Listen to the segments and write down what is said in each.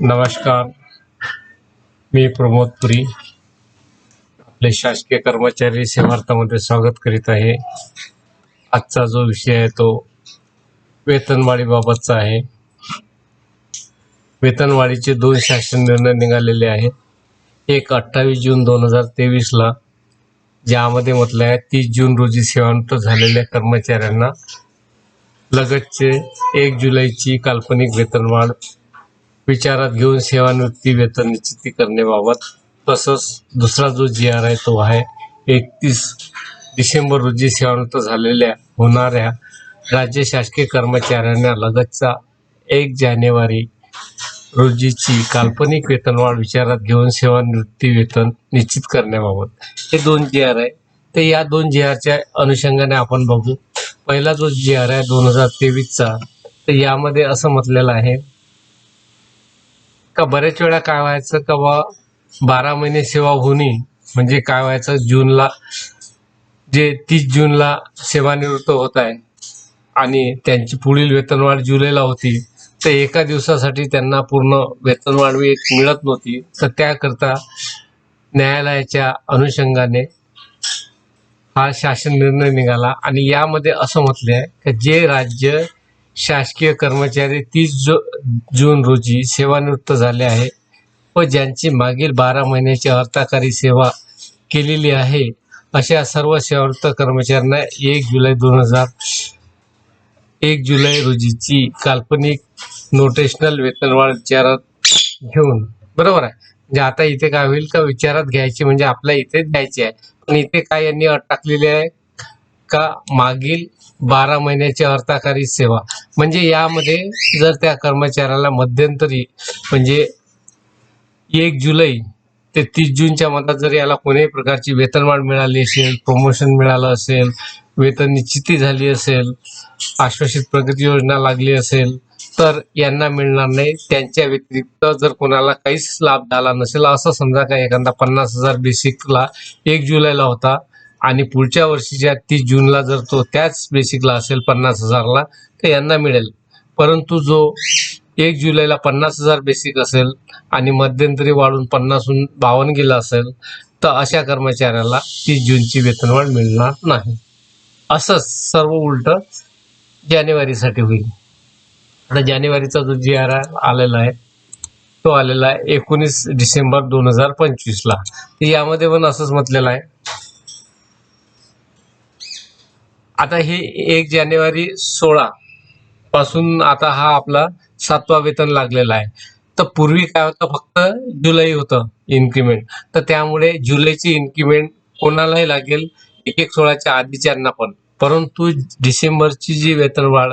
नमस्कार. मी प्रमोद पुरी. आपले शासकीय कर्मचारी सेवार्थामध्ये स्वागत करीत आहे. आजचा जो विषय आहे तो वेतनवाढीबाबतचा आहे. वेतनवाढीचे दोन शासन निर्णय निघालेले आहेत. एक अठ्ठावीस जून दोन हजार तेवीसला ज्यामध्ये म्हटलं आहे तीस जून रोजी सेवानिवृत्त झालेल्या कर्मचाऱ्यांना लगतचे एक जुलैची काल्पनिक वेतनवाढ विचारात घेऊन सेवानिवृत्ती वेतन निश्चिती करण्याबाबत तसंच दुसरा जो जी आर आहे तो आहे एकतीस डिसेंबर रोजी सेवानिवृत्त झालेल्या होणाऱ्या राज्य शासकीय कर्मचाऱ्यांना लगतचा एक जानेवारी रोजीची काल्पनिक वेतनवाढ विचारात घेऊन सेवानिवृत्ती वेतन निश्चित करण्याबाबत हे दोन जी आर आहे. ते या दोन जी आरच्या अनुषंगाने आपण बघू. पहिला जो जी आर आहे दोन हजार तेवीसचा तर यामध्ये असं म्हटलेलं आहे का बऱ्याच वेळा काय व्हायचं का बा बारा महिने सेवा होणे म्हणजे काय व्हायचं जूनला जे तीस जूनला सेवानिवृत्त होत आहे आणि त्यांची पुढील वेतनवाढ जुलैला होती तर एका दिवसासाठी त्यांना पूर्ण वेतनवाढ मिळत नव्हती. तर त्याकरता न्यायालयाच्या अनुषंगाने हा शासन निर्णय निघाला आणि यामध्ये असं म्हटले आहे की जे राज्य शासकीय कर्मचारी तीस जो जून रोजी सेवानिवृत्त झाले आहे व ज्यांची मागील बारा महिन्याची अर्थकारी सेवा केलेली आहे अशा सर्व सेवानिवृत्त कर्मचाऱ्यांना एक जुलै दोन हजार एक जुलै रोजीची काल्पनिक नोटेशनल वेतनवाढ विचारात घेऊन बरोबर आहे? म्हणजे आता इथे काय होईल का विचारात घ्यायची म्हणजे आपल्या इथे द्यायची आहे. पण इथे काय यांनी अट टाकलेली आहे? का मागील बारा महिन्याची अर्थकारी सेवा. म्हणजे यामध्ये जर त्या कर्मचाऱ्याला मध्यंतरी म्हणजे एक जुलै ते तीस जूनच्या मधात जर याला कोणत्याही प्रकारची वेतनवाढ मिळाली असेल प्रमोशन मिळालं असेल वेतन निश्चिती झाली असेल आश्वासित प्रगती योजना लागली असेल तर यांना मिळणार नाही. त्यांच्या व्यतिरिक्त जर कोणाला काहीच लाभ झाला नसेल असं समजा का एखादा पन्नास हजार बेसिकला एक जुलैला होता आणि पुढच्या वर्षीच्या तीस जूनला जर तो त्याच बेसिकला असेल पन्नास हजारला तर यांना मिळेल. परंतु जो एक जुलैला पन्नास हजार बेसिक असेल आणि मध्यंतरी वाढून पन्नासहून बावन्न गेला असेल तर अशा कर्मचाऱ्याला तीस जूनची वेतनवाढ मिळणार नाही. असंच सर्व उलट जानेवारीसाठी होईल. आता जानेवारीचा जो जी आर आलेला आहे तो आलेला आहे एकोणीस डिसेंबर दोन हजार पंचवीसला. तर यामध्ये पण असंच म्हटलेलं आहे आता हे एक जानेवारी सोळा पासून आता हा आपला सातवा वेतन लागलेला आहे. तर पूर्वी काय होतं फक्त जुलै होतं इन्क्रीमेंट तर त्यामुळे जुलैची इन्क्रीमेंट कोणालाही लागेल एक एक सोळाच्या आधीच्यांना पण. परंतु डिसेंबरची जी वेतनवाढ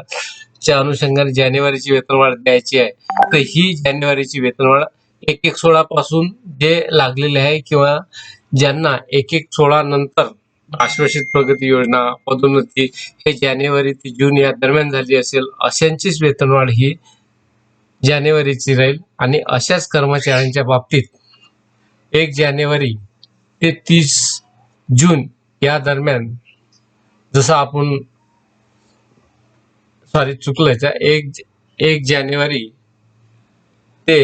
च्या अनुषंगाने जानेवारीची वेतनवाढ द्यायची आहे तर ही जानेवारीची वेतनवाढ एक एक सोळा पासून जे लागलेले आहे किंवा ज्यांना एक एक सोळा नंतर आश्वासित प्रगती योजना पदोन्नती हे जानेवारी ते जून या दरम्यान झाली असेल अशांचीच वेतनवाढ ही जानेवारीची राहील. आणि अशाच कर्मचाऱ्यांच्या बाबतीत एक जानेवारी ते तीस जून या दरम्यान जसं आपण सॉरी चुकलं एक एक जानेवारी ते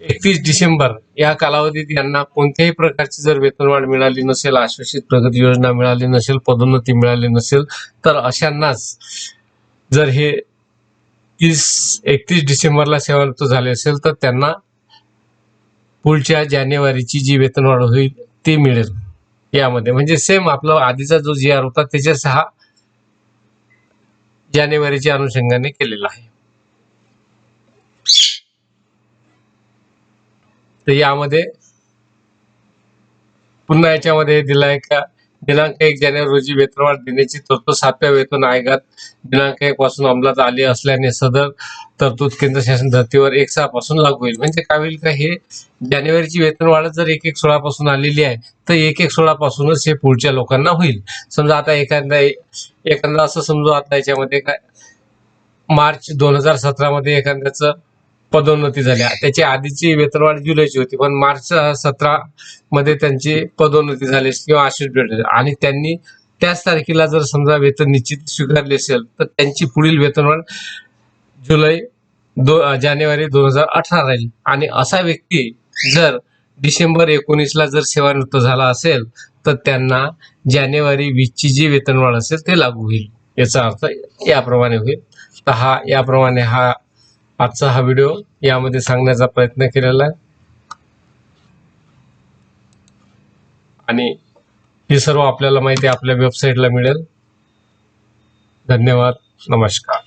एकतीस डिसेंबर या कालावधीत यांना कोणत्याही प्रकारची जर वेतनवाढ मिळाली नसेल आश्वासित प्रगती योजना मिळाली नसेल पदोन्नती मिळाली नसेल तर अशांनाच जर हे तीस एकतीस डिसेंबरला सेवानिवृत्त झाले असेल तर त्यांना पुढच्या जानेवारीची जी वेतनवाढ होईल ती मिळेल. यामध्ये म्हणजे सेम आपला आधीचा जो जी आर होता त्याच्या सहा जानेवारीच्या अनुषंगाने केलेला आहे. तर यामध्ये पुन्हा याच्यामध्ये दिलाय का? दिनांक एक जानेवारी रोजी वेतनवाढ देण्याची तरतूद सातव्या वेतन आयोगात दिनांक एक पासून अंमलात आली असल्याने सदर तरतूद केंद्र शासन धर्तीवर एक सहा पासून लागू होईल. म्हणजे काय होईल का? हे जानेवारीची वेतनवाढ जर एक एक सोळा पासून आलेली आहे तर एक एक सोळा पासूनच हे पुढच्या लोकांना होईल. समजा आता एखादा एखादा असं समजू आता याच्यामध्ये काय मार्च दोन हजार सतरा मध्ये एखाद्याचं पदोन्नती झाल्या त्याची आधीची वेतनवाढ जुलैची होती पण मार्च सतरा मध्ये त्यांची पदोन्नती झाली किंवा आशीष भेटले आणि त्यांनी त्याच तारखेला जर समजा वेतन निश्चित स्वीकारले असेल तर त्यांची पुढील वेतनवाढ जुलै दो जानेवारी दोन हजार अठरा राहील. आणि असा व्यक्ती जर डिसेंबर एकोणीसला जर सेवानिवृत्त झाला असेल तर त्यांना जानेवारी वीसची जी वेतनवाढ असेल ते लागू होईल. याचा अर्थ याप्रमाणे होईल. तर हा याप्रमाणे हा आजचा हा व्हिडिओ यामध्ये सांगण्याचा प्रयत्न केलेला आहे. आणि ही सर्व आपल्याला माहिती आपल्या वेबसाईटला मिळेल. धन्यवाद नमस्कार.